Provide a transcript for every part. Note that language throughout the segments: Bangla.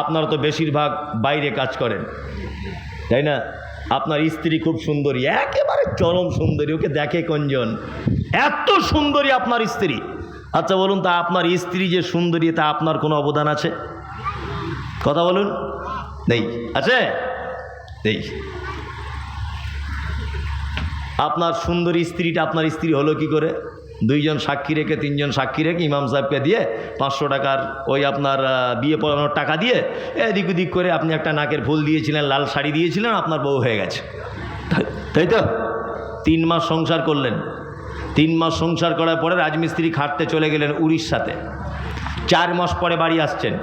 আপনারা তো বেশিরভাগ বাইরে কাজ করেন, তাই না? আপনার স্ত্রী খুব সুন্দরী, একেবারে চরম সুন্দরী, ওকে দেখে কোনজন এত সুন্দরী আপনার স্ত্রী। আচ্ছা বলুন, তা আপনার স্ত্রী যে সুন্দরী, তা আপনার কোনো অবদান আছে? কথা বলুন। নেই। আছে? নেই। আপনার সুন্দরী স্ত্রীটা আপনার স্ত্রী হলো কি করে? দুইজন সাক্ষী রেখে, তিনজন সাক্ষী রেখে ইমাম সাহেবকে দিয়ে পাঁচশো টাকার ওই আপনার বিয়ে পড়ানোর টাকা দিয়ে এদিক ওদিক করে আপনি একটা নাকের ফুল দিয়েছিলেন, লাল শাড়ি দিয়েছিলেন, আপনার বউ হয়ে গেছে। তাই- তো? তিন মাস সংসার করলেন। তিন মাস সংসার করার পরে রাজমিস্ত্রি খাটতে চলে গেলেন উড়িষ্যাতে। চার মাস পরে বাড়ি আসছেন।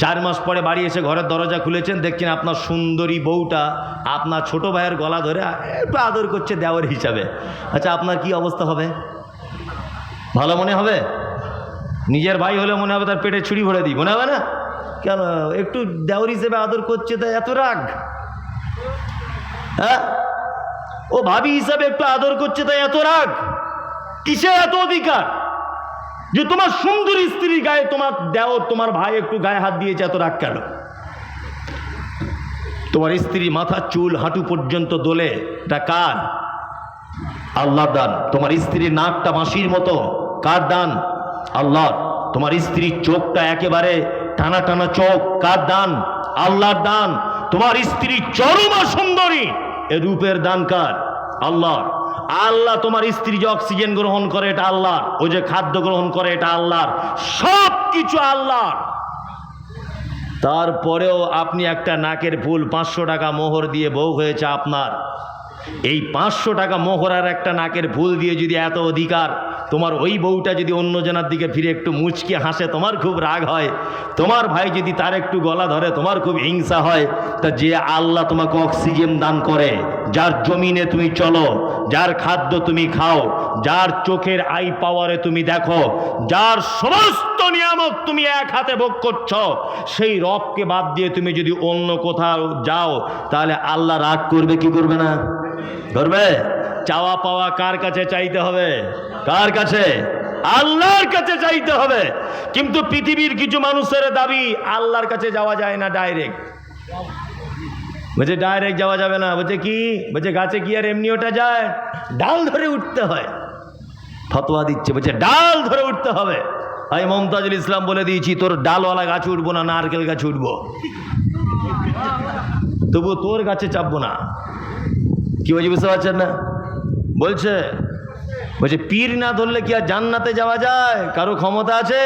চার মাস পরে বাড়ি এসে ঘরের দরজা খুলেছেন, দেখছেন আপনার সুন্দরী বউটা আপনার ছোট ভাইয়ের গলা ধরে একটু আদর করছে দেওয়ার হিসাবে। আচ্ছা আপনার কি অবস্থা হবে? ভালো মনে হবে? নিজের ভাই হলে মনে হবে তার পেটে ছুরি ভরে দিই, মনে হবে না? কেন, একটু দেওয়ার হিসেবে আদর করছে তা এত রাগ? হ্যাঁ? ও ভাবি হিসাবে একটু আদর করছে তাই এত রাগ? কিসের এত অধিকার? যে তোমার সুন্দর স্ত্রী গায়ে তোমার দেও তোমার ভাই একটু গায়ে হাত দিয়েছে, এত রাগ কেন? তোমার স্ত্রী মাথার চুল হাঁটু পর্যন্ত দোলে, এটা কার? আল্লাহর দান। তোমার স্ত্রীর নাকটা মাসির মতো। কার দান? আল্লাহর। তোমার স্ত্রীর চোখটা একেবারে টানা টানা চোখ। কার দান? আল্লাহর দান। তোমার স্ত্রী চরমা সুন্দরী। এ রূপের দান কার? আল্লাহর। আল্লাহ তোমার স্ত্রী যে অক্সিজেন গ্রহণ করে এটা আল্লাহর। ও যে খাদ্য গ্রহণ করে এটা আল্লাহর। সব কিছু আল্লাহর। তারপরেও আপনি একটা নাকের ফুল পাঁচশো টাকা মোহর দিয়ে বউ হয়েছে আপনার। এই পাঁচশো টাকা মোহর আর একটা নাকের ভুল দিয়ে যদি এত অধিকার, তোমার ওই বউটা যদি অন্য জনার দিকে ফিরে একটু মুচকে হাসে, তোমার খুব রাগ হয়। তোমার ভাই যদি তার একটু গলা ধরে, তোমার খুব হিংসা হয়। তা যে আল্লাহ তোমাকে অক্সিজেন দান করে, যার জমিনে তুমি চলো, যার খাদ্য তুমি খাও, যার চোখের আই পাওয়ারে তুমি দেখো, যার সমস্ত নিয়ামক তুমি এক হাতে ভোগ করছ, সেই রবকে বাদ দিয়ে তুমি যদি অন্য কোথাও যাও, তাহলে আল্লাহ রাগ করবে, কি করবে না? করবে চাওয়া পাওয়া কার কাছে চাইতে হবে? কার কাছে? আল্লাহর কাছে চাইতে হবে। কিন্তু পৃথিবীর কিছু মানুষের দাবি আল্লাহর কাছে যাওয়া যায় না ডাইরেক্ট বলছে ডাইরেক্ট যাওয়া যাবে না। বলছে, কি? বলছে, গাছে কি আর এমনি ওটা যায়? ডাল ধরে উঠতে হয়। ফতোয়া দিচ্ছে। বলছে, ডাল ধরে উঠতে হবে। আমি মমতাজুল ইসলাম, বলে দিয়েছি, তোর ডালওয়ালা গাছ উঠবো না, নারকেল গাছ উঠবো। তবু তোর গাছে চাপবো না। কি বলছি বুঝতে পারছেন না? বলছে বলছে, পীর না ধরলে কি আর জান্নাতে যাওয়া যায়? কারও ক্ষমতা আছে?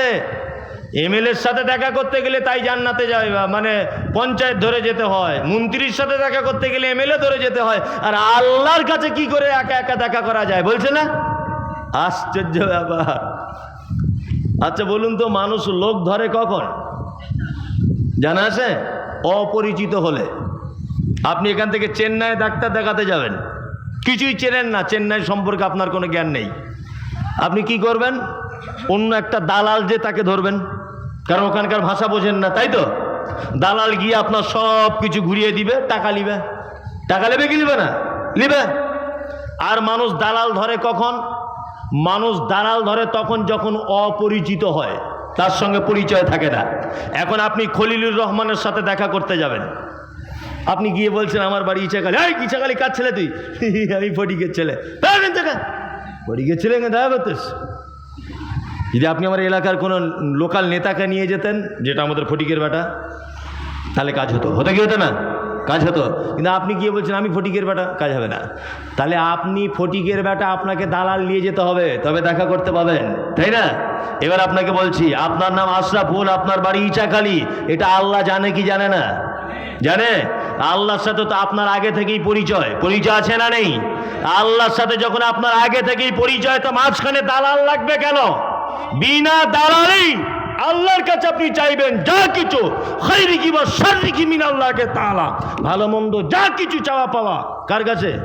এমএলএর সাথে দেখা করতে গেলে তাই জান্নাতে যায় মানে পঞ্চায়েত ধরে যেতে হয়, মন্ত্রীর সাথে দেখা করতে গেলে এমএলএ ধরে যেতে হয়, আর আল্লাহর কাছে কি করে একা একা দেখা করা যায়? বলছে না? আশ্চর্য ব্যাপার। আচ্ছা বলুন তো, মানুষ লোক ধরে কখন? জানা আছে? অপরিচিত হলে। আপনি এখান থেকে চেন্নাই ডাক্তার দেখাতে যাবেন। কিছুই চেনেন না, চেন্নাই সম্পর্কে আপনার কোনো জ্ঞান নেই। আপনি কি করবেন? অন্য একটা দালাল যে তাকে ধরবেন। কারণ ওখানকার ভাষা বোঝেন না, তাই তো? দালাল গিয়ে আপনার সব কিছু ঘুরিয়ে দিবে, টাকা নিবে। টাকা নেবে কি নিবে না? নিবে। আর মানুষ দালাল ধরে কখন? মানুষ দালাল ধরে তখন যখন অপরিচিত হয়, তার সঙ্গে পরিচয় থাকে না। এখন আপনি খলিলুর রহমানের সাথে দেখা করতে যাবেন। আপনি গিয়ে বলছেন, আমার বাড়ি ইচ্ছাকালী এই ইচ্ছাকালী কার ছেলে তুই? আমি ফটিকের ছেলে। ফটিকের ছেলে দেখা করতেস যদি আপনি আমার এলাকার কোনো লোকাল নেতাকে নিয়ে যেতেন, যেটা আমাদের ফটিকের বেটা, তাহলে কাজ হতো। হতে কি হতো না? কাজ হতো। কিন্তু আপনি গিয়ে বলছেন, আমি ফটিকের বেটা, কাজ হবে না। তাহলে আপনি ফটিকের বেটা আপনাকে দালাল নিয়ে যেতে হবে, তবে দেখা করতে পাবেন। তাই না? এবার আপনাকে বলছি, আপনার নাম আশরাফুল, আপনার বাড়ি ইচাকালি এটা আল্লাহ জানে কি জানে না? জানে? আল্লাহর সাথে তো আপনার আগে থেকেই পরিচয়। পরিচয় আছে না নেই? আল্লাহর সাথে যখন আপনার আগে থেকেই পরিচয়, তো মাঝখানে দালাল লাগবে কেন? বিনা দালালি আল্লাহর কাছে আপনি চাইবেন যা কিছু খৈরি কি বা সারি কি মিন আল্লাহকে তালা ভালো মন্দ যা কিছু চাওয়া পাওয়া। কার কাছে?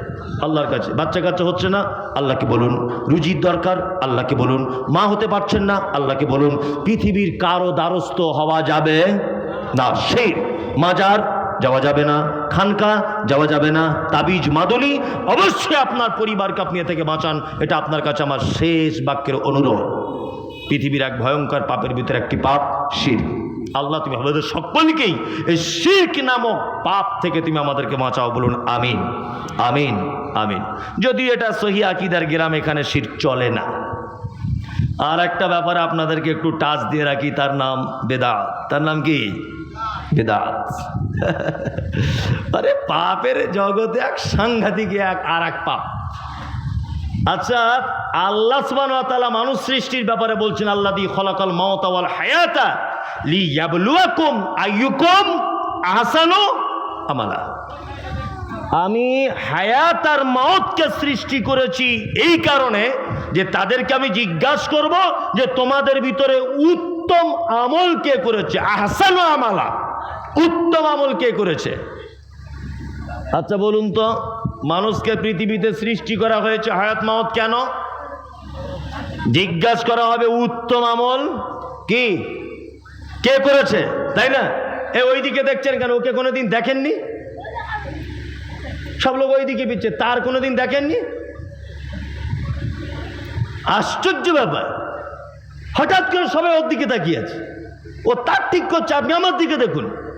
আল্লাহর কাছে। বাচ্চা কাচ্চা হচ্ছে না? আল্লাহকে বলুন। রুজির দরকার? আল্লাহকে বলুন। মা হতে পারছেন না? আল্লাহকে বলুন। পৃথিবীর কারও দ্বারস্থ হওয়া যাবে না। সেই মাজার যাওয়া যাবে না। খানকা, যাওয়া যাবে না। তাবিজ মাদুলি, অবশ্যই আপনার পরিবারকে আপনি এ থেকে বাঁচান। এটা আপনার কাছে আমার শেষ বাক্যের অনুরোধ। পৃথিবীর এক ভয়ঙ্কর পাপের ভিতরে একটি পাপ, শির। আল্লাহ, তুমি আমাদের সকলকেই এই শিখ নামক পাপ থেকে তুমি আমাদেরকে বাঁচাও বলুন, আমিন। আমিন আমিন। যদি এটা সহি আকিদার গ্রাম, এখানে শির চলে না। আর একটা ব্যাপারে আপনাদেরকে একটু টাচ দিয়ে রাখি, তার নাম বেদা তার নাম কি? বেদাত। আরে পাপের জগতে এক সাংঘাতিক এক আর এক পাপ। আচ্ছা আল্লাহ সুবহান মানুষ সৃষ্টির ব্যাপারে বলছেন আল্লাহ দি খলাকাল মাউতা ওয়াল হায়াতা লিয়াবলুয়াকুম আইয়ুকুম আহসানু আমালা। আমি হায়াত আর মওতকে সৃষ্টি করেছি এই কারণে যে তাদেরকে আমি জিজ্ঞাসা করব যে তোমাদের ভিতরে উত্তম আমল কে করেছে? আহসানু আমালা। উত্তম আমল কে করেছে? আচ্ছা বলুন তো, মানুষকে পৃথিবীতে সৃষ্টি করা হয়েছে হায়াত মাওত কেন? জিজ্ঞাসা করা হবে উত্তম আমল কি? কে করেছে? তাই না? এ ওইদিকে দেখছেন কেন? ওকে কোনোদিন দেখেননি? সব লোক ওইদিকে পিচ্ছে তার কোনোদিন দেখেননি? আশ্চর্য ব্যাপার। হঠাৎ করে সবাই ওর দিকে তাকিয়ে আছে। ও তার ঠিক করছে, আপনি আমার দিকে দেখুন।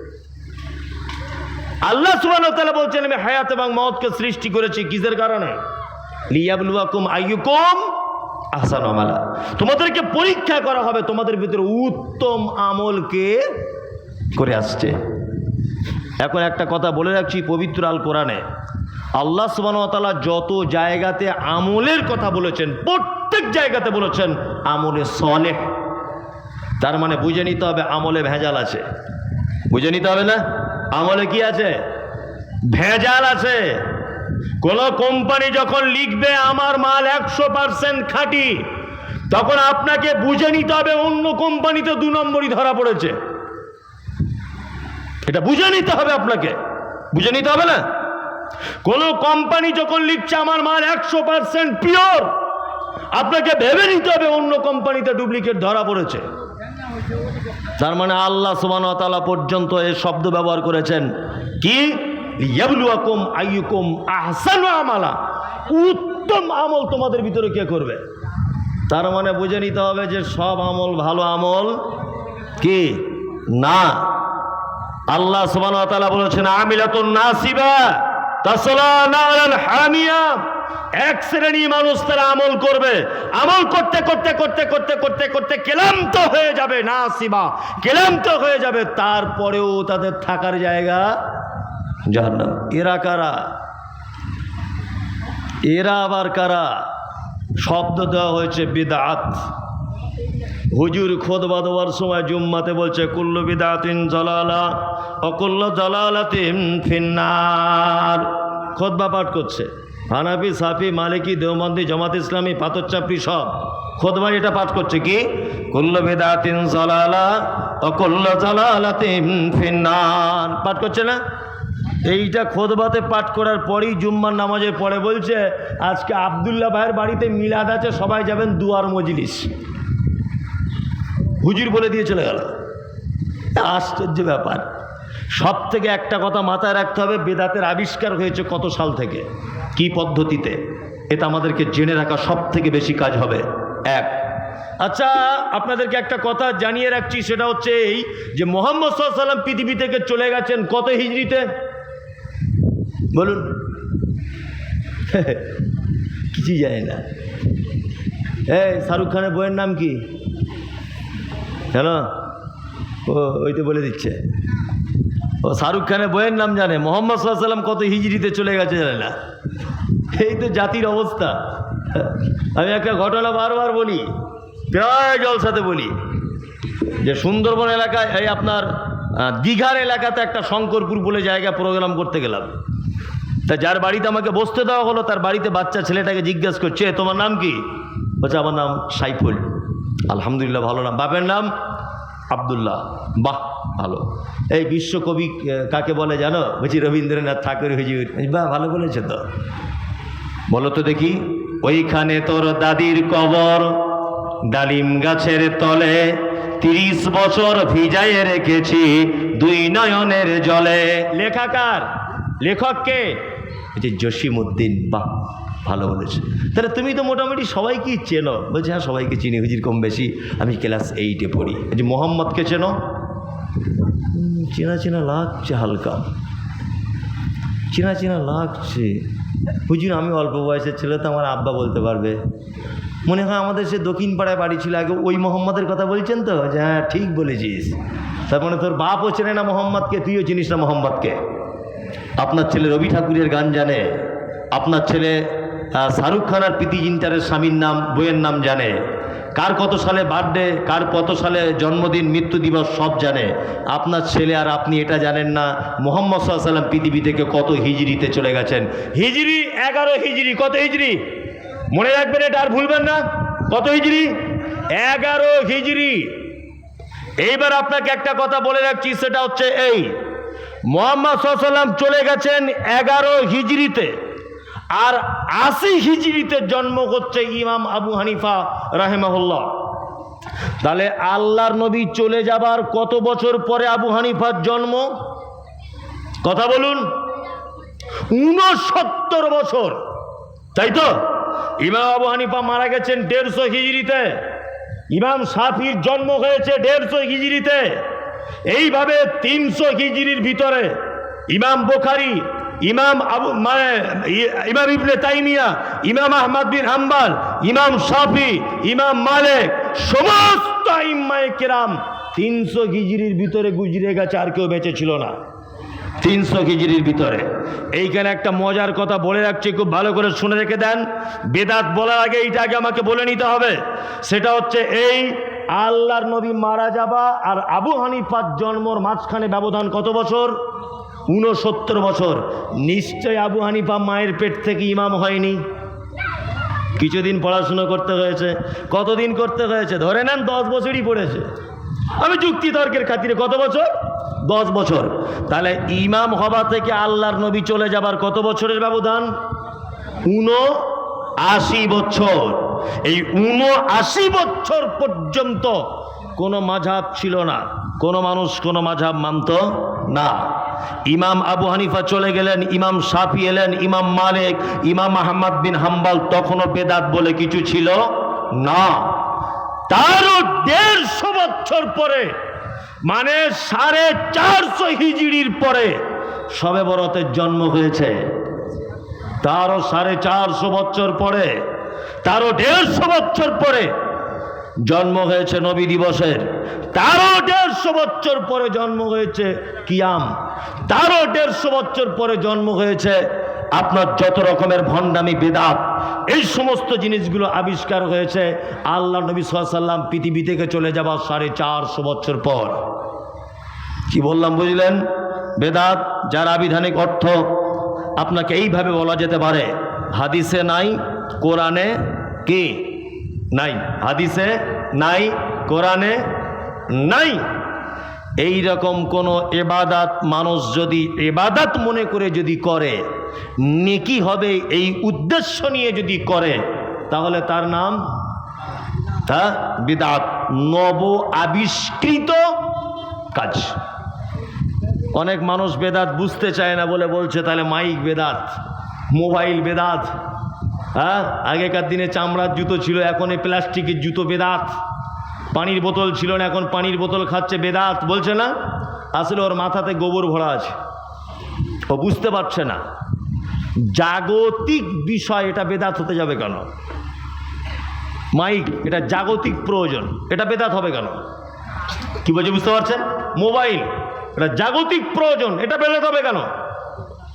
আল্লাহ সুবান বলছেন, আমি হায়াত এবং মতকে সৃষ্টি করেছি কিসের কারণে? লিয়াবলুয়াকুম আইয়ুকুম তোমাদেরকে পরীক্ষা করা হবে তোমাদের ভিতরে উত্তম আমলকে করে আসছে। এখন একটা কথা বলে রাখছি পবিত্র আল কোরআনে। আল্লাহ সুবাহতালা যত জায়গাতে আমলের কথা বলেছেন, প্রত্যেক জায়গাতে বলেছেন, আমলে সলেহ। তার মানে বুঝে নিতে হবে আমলে ভেজাল আছে। বুঝে নিতে হবে না? আমলে কি আছে? ভেজাল আছে। কোন কোম্পানি যখন লিখবে, আমার মাল একশো পার্সেন্ট খাঁটি, তখন আপনাকে বুঝে নিতে হবে, অন্য কোম্পানিতে দু নম্বরই ধরা পড়েছে। এটা বুঝে নিতে হবে আপনাকে। বুঝে নিতে হবে না? কোন কোম্পানি যখন লিখছে, আমার মাল একশো পার্সেন্ট পিওর আপনাকে ভেবে নিতে হবে, অন্য কোম্পানিতে ডুপ্লিকেট ধরা পড়েছে। তার মানে আল্লাহ সুবান তালা পর্যন্ত এ শব্দ ব্যবহার করেছেন। কি? আহসানু আমালা। উত্তম আমল তোমাদের ভিতরে কে করবে? তার মানে বুঝে নিতে হবে যে সব আমল ভালো আমল কি? না। আল্লাহ তাআলা বলেছেন, আমিলাতুন নাসিবা তাসলা হামিয়া এক শ্রেণি মানুষ তারা আমল করবে। আমল করতে করতে করতে করতে করতে করতে ক্লান্ত হয়ে যাবে নাসিবা ক্লান্ত হয়ে যাবে, তারপরেও তাদের থাকার জায়গা জাহান্নাম। এরা কারা? এরা আবার কারা? শব্দ দেওয়া হয়েছে, বিদাত। হুজুর খোদবা দেওয়ার সময় জুম্মাতে বলছে, কুল্লু বিদাতিন জলালা অকুল্ল জলালাতিন ফিন্নার। খোদবা পাঠ করছে। হানাফি, সাফি, মালিকি, দেওবন্দি, জামাত ইসলামী পাথরচাপড়ি সব। খোদবা এটা পাঠ করছে কি? কুল্লু বিদাতিন জলালা অকুল্ল জলালাতিন ফিন্নার। পাঠ করছে না? এইটা খোদবাতে পাঠ করার পরেই জুম্মার নামাজের পড়ে বলছে, আজকে আবদুল্লাহ ভাইয়ের বাড়িতে মিলাদ আছে, সবাই যাবেন দুয়ার মজলিস। হুজুর বলে দিয়ে চলে গেল। আশ্চর্য ব্যাপার। সব থেকে একটা কথা মাথায় রাখতে হবে, বেদাতের আবিষ্কার হয়েছে কত সাল থেকে? কি পদ্ধতিতে? এটা আমাদেরকে জেনে রাখা সব থেকে বেশি কাজ হবে। এক। আচ্ছা আপনাদেরকে একটা কথা জানিয়ে রাখছি, সেটা হচ্ছে এই যে মোহাম্মদ সাল্লাম পৃথিবী থেকে চলে গেছেন কত হিজড়িতে? বলুন। কিছুই জানি না। এই, শাহরুখ খানের বইয়ের নাম কি? জানো? ও, ওই তো বলে দিচ্ছে। ও শাহরুখ খানের বইয়ের নাম জানে। মোহাম্মদ সাল্লাম কত হিজড়িতে চলে গেছে জানে না? এই তো জাতির অবস্থা। আমি একটা ঘটনা বারবার বলি, প্রায় জলসাতে বলি, যে সুন্দরবন এলাকায়, এই আপনার দীঘার এলাকাতে একটা শঙ্করপুর বলে জায়গা প্রোগ্রাম করতে গেলাম। তা যার বাড়িতে আমাকে বসতে দেওয়া হলো, তার বাড়িতে বাচ্চা ছেলেটাকে জিজ্ঞেস করছে তোমার নাম কি? বলছে, আমার নাম সাইফুল। আলহামদুলিল্লাহ, ভালো নাম। বাপের নাম আবদুল্লাহ। বাহ! ভালো। এই বিশ্বকবি কাকে বলে জানো? বলছি রবীন্দ্রনাথ ঠাকুর হুজুর। বাহ ভালো বলেছে তো। বলো তো দেখি। ওইখানে তোর দাদির কবর ডালিম গাছের তলে তিরিশ বছর ভিজায়ে রেখেছি দুই নয়নের জলে। লেখাকার লেখককে যে জসিম উদ্দিন বাহ ভালো বলেছে। তাহলে তুমি তো মোটামুটি সবাইকেই চেনো। বলছে হ্যাঁ সবাইকে চিনি। হুজির কম বেশি আমি ক্লাস এইটে পড়ি। যে মোহাম্মদকে চেনো? চেনা চেনা লাগছে হালকা। চেনা চেনা লাগছে। হুজুর, আমি অল্প বয়সের ছেলে, তো আমার আব্বা বলতে পারবে। মনে হয় আমাদের সে দক্ষিণ পাড়ায় বাড়ি ছিল, আগে ওই মোহাম্মদের কথা বলছেন তো? যে হ্যাঁ ঠিক বলেছিস। তার মানে তোর বাপও চেনে না মোহাম্মদকে, তুইও চিনিস না মোহাম্মদকে। আপনার ছেলে রবি ঠাকুরের গান জানে। আপনার ছেলে শাহরুখ খান আর প্রীতি জিন্টারের স্বামীর নাম, বইয়ের নাম জানে। কার কত সালে বার্থডে কার কত সালে জন্মদিন, মৃত্যু দিবস, সব জানে। আপনার ছেলে আর আপনি এটা জানেন না। মোহাম্মদ সাল্লাম পৃথিবী থেকে কত হিজড়িতে চলে গেছেন। হিজড়ি এগারো হিজড়ি, কত হিজড়ি? মনে রাখবেন এটা আর ভুলবেন না। কত হিজড়ি? এগারো হিজড়ি। এইবার আপনাকে একটা কথা বলে রাখছি, সেটা হচ্ছে এই। মোহাম্মদ সাল্লাম চলে গেছেন এগারো হিজড়িতে। আর আশি হিজড়িতে জন্ম করছে ইমাম আবু হানিফা রাহেমাহুল্লাহ। তাহলে আল্লাহর নবী চলে যাবার কত বছর পরে আবু হানিফার জন্ম? কথা বলুন। উনসত্তর বছর। তাই তো? ইমাম আবু হানিফা মারা গেছেন দেড়শো হিজড়িতে। ইমাম সাফির জন্ম হয়েছে দেড়শো হিজড়িতে। এইভাবে তিনশো হিজড়ির ভিতরে ইমাম বোখারি ইমাম আবু মানে ইমাম ইবনে তাইমিয়া, ইমাম আহমদ বিন হাম্বাল, ইমাম সাফি ইমাম মালিক, সমস্ত ইম্মায় কেরাম তিনশো হিজড়ির ভিতরে গুজরে গেছে, আর কেউ বেঁচে ছিল না। তিনশো কেজির ভিতরে। এইখানে একটা মজার কথা বলে রাখছি, খুব ভালো করে শুনে রেখে দেন। বেদাত বলার আগে এইটা আগে আমাকে বলে নিতে হবে। সেটা হচ্ছে এই আল্লাহর নবী মারা যাবা আর আবু হানিফার জন্মর মাঝখানে ব্যবধান কত বছর? উনসত্তর বছর। নিশ্চয় আবু হানিফা মায়ের পেট থেকে ইমাম হয়নি। কিছুদিন পড়াশুনো করতে হয়েছে। কতদিন করতে হয়েছে? ধরে নেন দশ বছরই পড়েছে। আমি যুক্তি তর্কের খাতিরে, কত বছর? দশ বছর। তাহলে ইমাম হবা থেকে আল্লাহর নবী চলে যাবার কত বছরের ব্যবধান? উনো আশি বছর। এই উনো আশি বছর পর্যন্ত কোনো মাঝাব ছিল না। কোনো মানুষ কোনো মাঝাব মানত না। ইমাম আবু হানিফা চলে গেলেন, ইমাম সাফি এলেন, ইমাম মালিক, ইমাম আহমদ বিন হাম্বাল তখনও বেদাত বলে কিছু ছিল না। তারও দেড়শো বছর পরে মানে সাড়ে চারশো হিজড়ির পরে সবে বরতের জন্ম হয়েছে। তারও সাড়ে চারশো বছর পরে, তারও দেড়শো বছর পরে জন্ম হয়েছে নবী দিবসের। তারও দেড়শো বছর পরে জন্ম হয়েছে কিয়াম। তারও দেড়শো বছর পরে জন্ম হয়েছে আপনার যত রকমের ভণ্ডামি, বেদাত, এই সমস্ত জিনিসগুলো আবিষ্কার হয়েছে আল্লাহ নবী সাল্লাম পৃথিবী থেকে চলে যাবার সাড়ে চারশো বছর পর। কি বললাম, বুঝলেন? বেদাত, যার আবিধানিক অর্থ আপনাকে এইভাবে বলা যেতে পারে, হাদিসে নাই, কোরআনে কি? নাই। হাদিসে নাই, কোরআনে নাই। এই রকম কোনো এবাদাত মানুষ যদি এবাদাত মনে করে যদি করে, নেকি হবে এই উদ্দেশ্য নিয়ে যদি করে, তাহলে তার নাম তা বিদাত, নব আবিষ্কৃত কাজ। অনেক মানুষ বেদাত বুঝতে চায় না বলে বলছে, তাহলে মাইক বেদাত, মোবাইল বেদাত হ্যাঁ? আগেকার দিনে চামড়ার জুতো ছিল, এখন এই প্লাস্টিকের জুতো বেদাত। পানির বোতল ছিল না, এখন পানির বোতল খাচ্ছে বেদাত, বলছে না? আসলে ওর মাথাতে গোবর ভরা আছে। ও বুঝতে পারছে না। জাগতিক বিষয়, এটা বেদাত হতে যাবে কেন? মাইক, এটা জাগতিক প্রয়োজন, এটা বেদাত হবে কেন? কি বলছে, বুঝতে পারছেন মোবাইল, এটা জাগতিক প্রয়োজন, এটা বেদাত হবে কেন?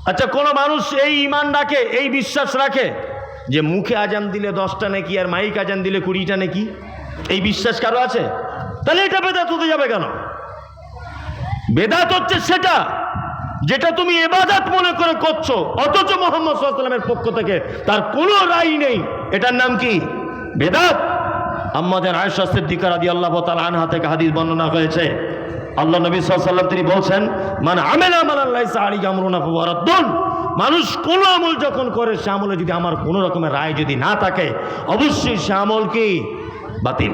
আচ্ছা কোনো মানুষ এই ইমান রাখে এই বিশ্বাস রাখে? যে মুখে আজান দিলে দশটা নাকি আর মাইক আজান দিলে কুড়িটা নাকি? এই বিশ্বাস কারও আছে? তাহলে এটা বেদাত হতে যাবে কেন? বেদাত হচ্ছে সেটা যেটা তুমি এবাদাত মনে করে করছ, অথচ মোহাম্মদ সাল্লামের পক্ষ থেকে তার কোনো রায় নেই। এটার নাম কি? বেদাত? আম্মাদের আয়সা সিদ্দিকার আদি আল্লাহ তাল আনহা থেকে হাদিস বর্ণনা হয়েছে। আল্লাহ নবী সাল্লাম তিনি বলছেন মানে আমেলা মালাল্লাহ আলী আমরুনা ফুয়ারাদ্দুন মানুষ কোন আমল যখন করে, সে আমলে যদি আমার কোনো রকমের রায় যদি না থাকে, অবশ্যই সে আমল কি? বাতিল।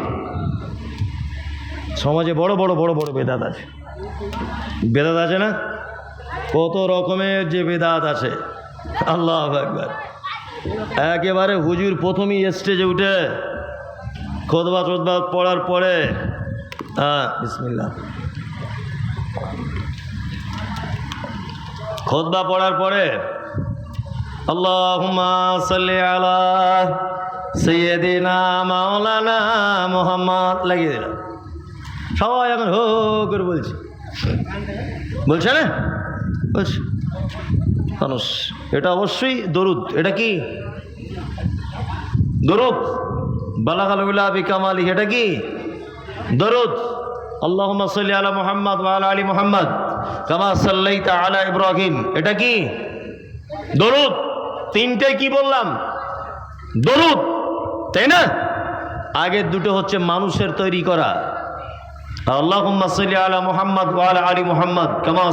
সমাজে বড় বড় বড় বড় বেদাত আছে। বেদাত আছে না? কত রকমের যে বেদাত আছে। আল্লাহ একবার একেবারে হুজুর প্রথমেই স্টেজে উঠে খোদবা টোদবা পড়ার পরে হ্যাঁ বিসমিল্লা খোদবা পড়ার পরে, আল্লাহুম্মা লাগিয়ে দিলাম। সবাই এখন হো করে বলছে। বলছে না? বলছে। মানুষ, এটা অবশ্যই দরুদ। এটা কি? দরুদ। বালাগালুল্লাহ বিকামালি এটা কি? দরুদ। সাল্লি আলা মুহাম্মদ আলি মুহাম্মদ কামা সাল্লাইতা আলা ইব্রাহিম। এটা কি? দরুদ। তিনটে কি বললাম? দরুদ। তাই না? আগের দুটো হচ্ছে মানুষের তৈরি করা। আল্লাহ সাল্লি আলা মোহাম্মদ ওয়া আলা মুহাম্মদ, কামা